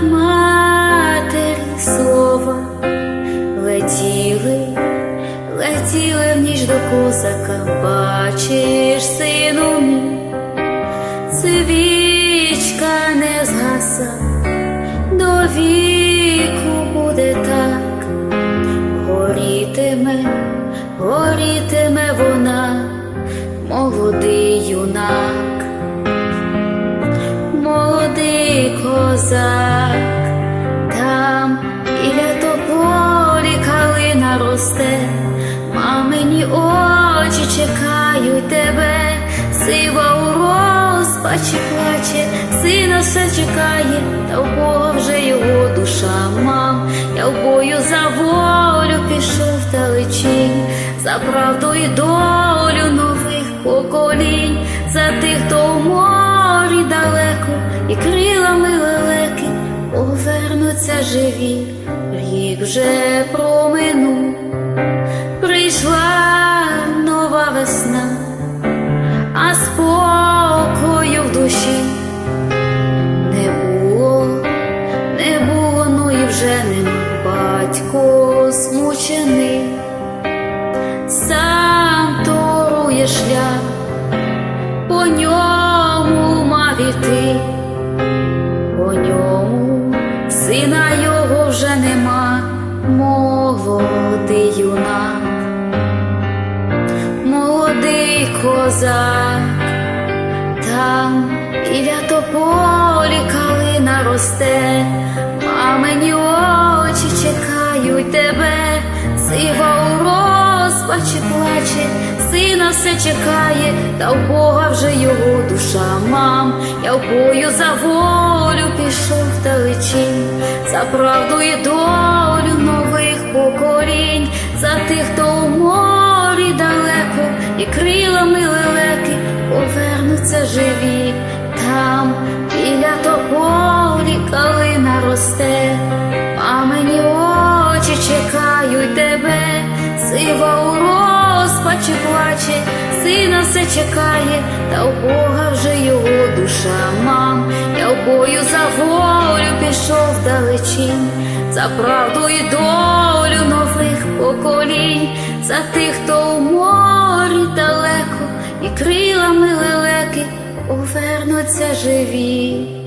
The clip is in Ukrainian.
як матері слова. Летіли, летіли в ніч до козака, бачиш, сину мій, свічка не згаса, до віку буде так, горітиме, горітиме вона, молодий юнак, молодий козак, там біля тополі калина росте, мамині очі чекають тебе, сива у розпачі плаче, сина все чекає, та в Бога вже його душа мам. Я в бою за волю пішов далечінь, за правду і долю нових поколінь, за тих, хто у морі далеко, і крилами лелеки повернуться живі, рік вже проминув, прийшла нова весна, а спокою в душі не було, не було, ну і вже нема. Батько змучений, сам торує шлях, мав по ньому сина його вже нема, молодий юнак, молодий козак. Там біля тополі калина росте, мамині очі чекають тебе, сива у розпачі плаче, сина все чекає, та в Бога вже його душа мам. Я в бою за волю пішов далечінь, за правду і долю нових поколінь, за тих, хто у морі далеко, і крилами лелеки повернуться живі, там все чекає, та у Бога вже його душа мам. Я в бою за волю пішов далечінь, за правду і долю нових поколінь, за тих, хто у морі далеко, і крилами лелеки повернуться живі.